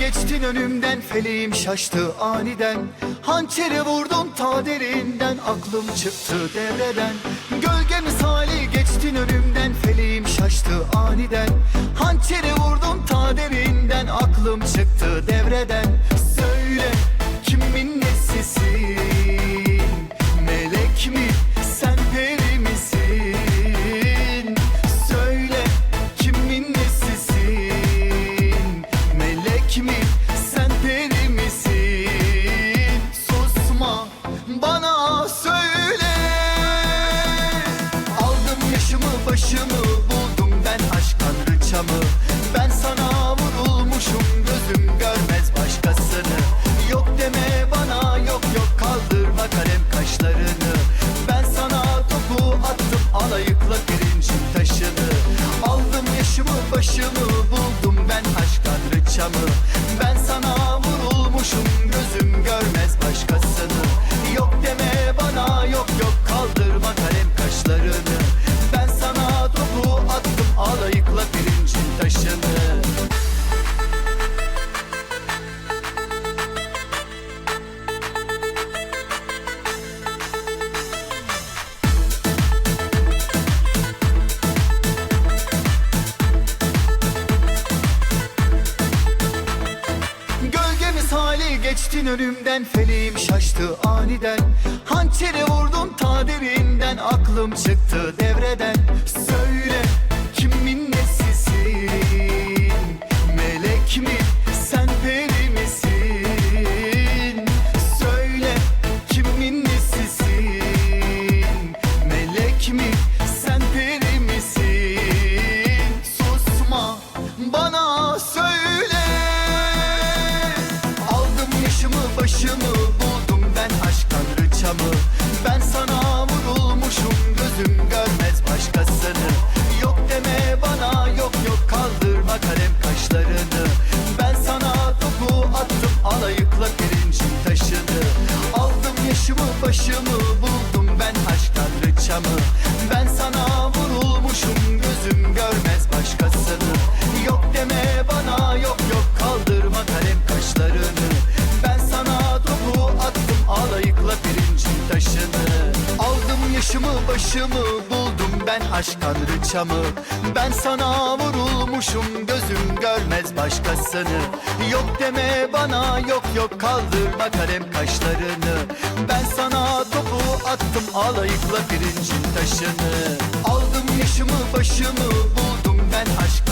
geçtin önümden. Feleğim şaştı aniden. Hançeri vurdum ta derinden. Aklım çıktı devreden. Gölge misali geçtin önümden. Feleğim şaştı aniden. Hançeri vurdum ta derinden. Aklım çıktı devreden söyle. Aldım yaşımı başımı buldum ben aşk tanrıçamı Ben sana vurulmuşum gözüm görmez başkasını. Yok deme bana yok yok kaldırma kalem kaşlarını. Ben sana topu attım alayıkla pirincin taşını. Aldım yaşımı başımı buldum ben aşk tanrıçamı attım alayıkla pirincin taşını. Misali geçtin önümden Feleğim şaştı aniden. Hançeri vurdum ta derinden Aklım çıktı devreden tanrıçamı Ben sana vurulmuşum gözüm görmez başkasını. Yok deme bana yok yok kaldırma kalem kaşlarını. Ben sana topu attım alayıkla pirincin taşını. Aldım yaşımı başımı buldum ben aşk tanrıçamı Ben sana vurulmuşum gözüm görmez başkasını. Yok deme bana yok yok kaldırma kalem kaşlarını. Ben sana topu attım alayıkla pirincin taşını. Aldım yaşımı başımı buldum ben aşk